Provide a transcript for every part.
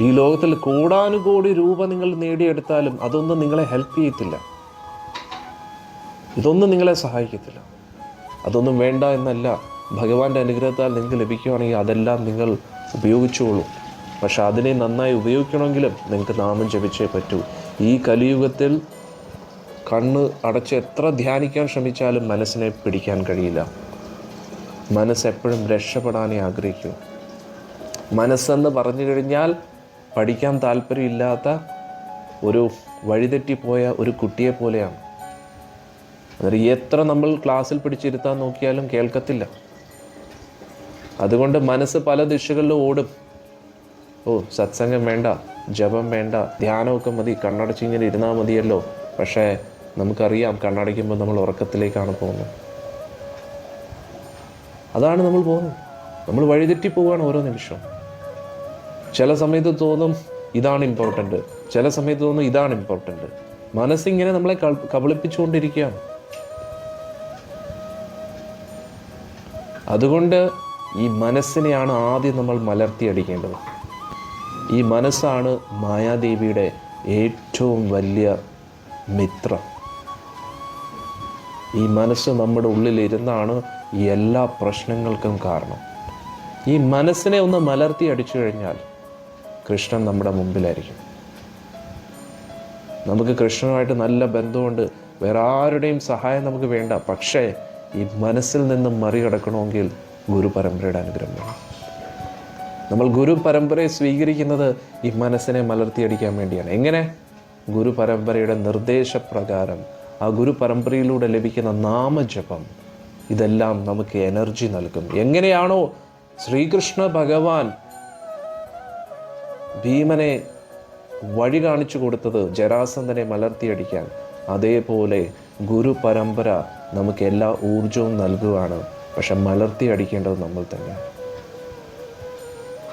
ഈ ലോകത്തിൽ കോടാനുകോടി രൂപ നിങ്ങൾ നേടിയെടുത്താലും അതൊന്നും നിങ്ങളെ ഹെൽപ്പ് ചെയ്യത്തില്ല. ഇതൊന്നും നിങ്ങളെ സഹായിക്കത്തില്ല. അതൊന്നും വേണ്ട എന്നല്ല. ഭഗവാന്റെ അനുഗ്രഹത്താൽ നിങ്ങൾക്ക് ലഭിക്കുകയാണെങ്കിൽ അതെല്ലാം നിങ്ങൾ ഉപയോഗിച്ചോളൂ. പക്ഷെ അതിനെ നന്നായി ഉപയോഗിക്കണമെങ്കിലും നിങ്ങൾക്ക് നാമം ജപിച്ചേ പറ്റൂ. ഈ കലിയുഗത്തിൽ കണ്ണ് അടച്ച് എത്ര ധ്യാനിക്കാൻ ശ്രമിച്ചാലും മനസ്സിനെ പിടിക്കാൻ കഴിയില്ല. മനസ്സെപ്പോഴും രക്ഷപ്പെടാനേ ആഗ്രഹിക്കൂ. മനസ്സെന്ന് പറഞ്ഞു കഴിഞ്ഞാൽ പഠിക്കാൻ താല്പര്യമില്ലാത്ത ഒരു വഴിതെറ്റിപ്പോയ ഒരു കുട്ടിയെ പോലെയാണ്. അന്നേരം എത്ര നമ്മൾ ക്ലാസ്സിൽ പിടിച്ചിരുത്താൻ നോക്കിയാലും കേൾക്കത്തില്ല. അതുകൊണ്ട് മനസ്സ് പല ദിശകളിലും ഓടും. ഓ സത്സംഗം വേണ്ട ജപം വേണ്ട ധ്യാനമൊക്കെ മതി കണ്ണടച്ച് ഇങ്ങനെ ഇരുന്നാൽ മതിയല്ലോ. പക്ഷേ നമുക്കറിയാം കണ്ണടയ്ക്കുമ്പോൾ നമ്മൾ ഉറക്കത്തിലേക്കാണ് പോകുന്നത്. അതാണ് നമ്മൾ പോകുന്നത്. നമ്മൾ വഴിതെറ്റി പോവുകയാണ് ഓരോ നിമിഷവും. ചില സമയത്ത് തോന്നും ഇതാണ് ഇമ്പോർട്ടന്റ് ചില സമയത്ത് തോന്നും ഇതാണ് ഇമ്പോർട്ടന്റ് മനസ്സിങ്ങനെ നമ്മളെ കബളിപ്പിച്ചുകൊണ്ടിരിക്കുകയാണ്. അതുകൊണ്ട് ഈ മനസ്സിനെയാണ് ആദ്യം നമ്മൾ മലർത്തിയടിക്കേണ്ടത് ഈ മനസ്സാണ് മായാദേവിയുടെ ഏറ്റവും വലിയ മിത്രം. ഈ മനസ്സ് നമ്മുടെ ഉള്ളിലിരുന്നാണ് എല്ലാ പ്രശ്നങ്ങൾക്കും കാരണം. ഈ മനസ്സിനെ ഒന്ന് മലർത്തി അടിച്ചു കഴിഞ്ഞാൽ കൃഷ്ണൻ നമ്മുടെ മുമ്പിലായിരിക്കും. നമുക്ക് കൃഷ്ണനുമായിട്ട് നല്ല ബന്ധമുണ്ട്. വേറെ ആരുടെയും സഹായം നമുക്ക് വേണ്ട. പക്ഷേ ഈ മനസ്സിൽ നിന്ന് മറികടക്കണമെങ്കിൽ ഗുരു പരമ്പരയുടെ അനുഗ്രഹം വേണം. നമ്മൾ ഗുരു പരമ്പരയെ സ്വീകരിക്കുന്നത് ഈ മനസ്സിനെ മലർത്തിയടിക്കാൻ വേണ്ടിയാണ്. എങ്ങനെ? ഗുരു പരമ്പരയുടെ നിർദ്ദേശപ്രകാരം ആ ഗുരു പരമ്പരയിലൂടെ ലഭിക്കുന്ന നാമജപം. ഇതെല്ലാം നമുക്ക് എനർജി നൽകും എങ്ങനെയാണോ ശ്രീകൃഷ്ണ ഭഗവാൻ ഭീമനെ വഴി കാണിച്ചു കൊടുത്തത് ജരാസന്ധനെ മലർത്തിയടിക്കാൻ. അതേപോലെ ഗുരു പരമ്പര നമുക്ക് എല്ലാ ഊർജവും നൽകുകയാണ് പക്ഷെ മലർത്തി അടിക്കേണ്ടത് നമ്മൾ തന്നെ.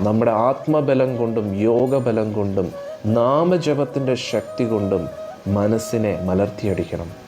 നമ്മുടെ ആത്മബലം കൊണ്ടും യോഗബലം കൊണ്ടും നാമജപത്തിന്റെ ശക്തി കൊണ്ടും മനസ്സിനെ മലർത്തിയടിക്കണം.